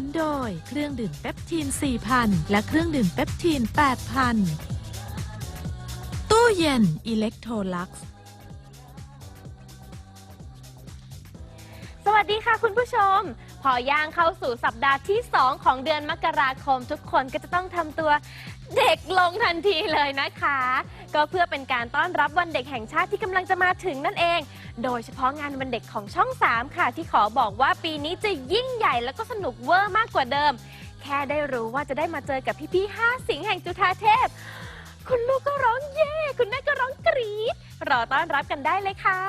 นโดย เครื่องดื่มเปปทีน 4,000 และเครื่องดื่มเปปทีน 8,000 ตู้เย็นอิเล็กโทรลักซ์ วัสดีค่ะคุณผู้ชม พอย่างเข้าสู่สัปดาห์ที่ 2 ของเดือนมกราคม ทุกคนก็จะต้องทำตัวเด็กลงทันทีเลยนะคะ ก็เพื่อเป็นการต้อนรับวันเด็กแห่งชาติที่กำลังจะมาถึงนั่นเอง โดยเฉพาะงานวันเด็กของช่อง 3 ค่ะ ที่ขอบอกว่าปีนี้จะยิ่งใหญ่แล้วก็สนุกเวอร์มากกว่าเดิม แค่ได้รู้ว่าจะได้มาเจอกับพี่ๆห้าสิงห์แห่งจุฑาเทพ คุณลูกก็ร้องเย่คุณแม่ก็ร้องกรี๊ดรอต้อนรับกันได้เลยค่ะ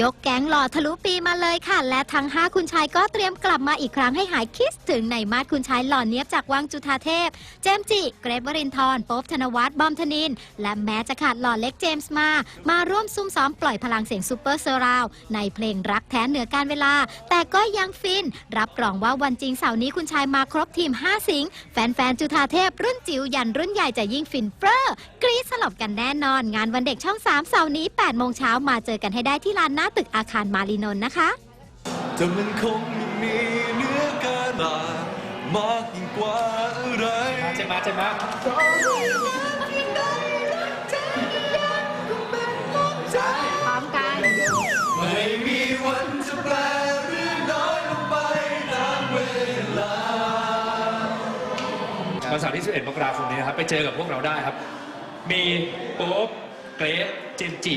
ยกแก๊งหล่อทะลุปีมาเลยค่ะ และทั้ง 5 คุณชายก็เตรียมกลับมาอีกครั้งให้หายคิดถึงในมาดคุณชายหล่อเนี้ยบจากวังจุฑาเทพ เจมส์จิ เกรทวรินทร์โป๊บธนวัฒน์บอมธนิน และแม้จะขาดหล่อเล็กเจมส์มา มาร่วมซุ่มซ้อมปล่อยพลังเสียงซูเปอร์เซอร์ราวด์ในเพลงรักแท้เหนือการเวลา แต่ก็ยังฟิน รับรองว่าวันจริงเสาร์นี้คุณชายมาครบทีม 5 สิงห์แฟนๆจุฑาเทพ รุ่นจิ๋วยันรุ่นใหญ่จะยิ่งฟินเฟ้อกรี๊ดสลบกันแน่นอน งานวันเด็กช่อง3เสาร์นี้8โมงเช้ามาเจอกันให้ได้ที่ลานหน้าตึกอาคารมารีนนท์นะคะจะมันคงยังมีเนื้อการลามากยิ่งกว่าอะไรเจมาเจมาไม่มีวันจะแปลหรือน้อยลงไปตามเวลาวันเสาร์ที่ 11 มกราคมนี้นะครับ ไปเจอกับพวกเราได้ครับ มีโป๊บเกรซเจนจิ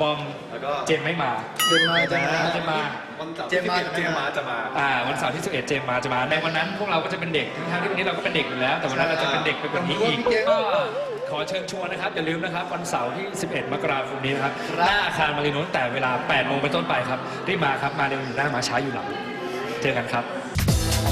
บอมแล้วก็เจมไม่มาเจมมาเจมมาเจมมาวันเสาร์เจมมาที่11เจมมาจะมาอ่าวันเสาร์ที่11เจมมาจะมาในวันนั้นพวกเราก็จะเป็นเด็กทั้งๆที่วันนี้เราก็เป็นเด็กอยู่แล้ว แต่วันนั้นเราจะเป็นเด็กไปกว่านี้อีกก็ขอเชิญชวนนะครับอย่าลืมนะครับวันเสาร์ที่ 11 มกราคมนี้นะครับหน้าอาคารมารีนนท์แต่เวลา8โมงเป็นต้นไปครับรีบมาครับมาเร็วอยู่หน้ามาช้าอยู่หลังเจอกันครับ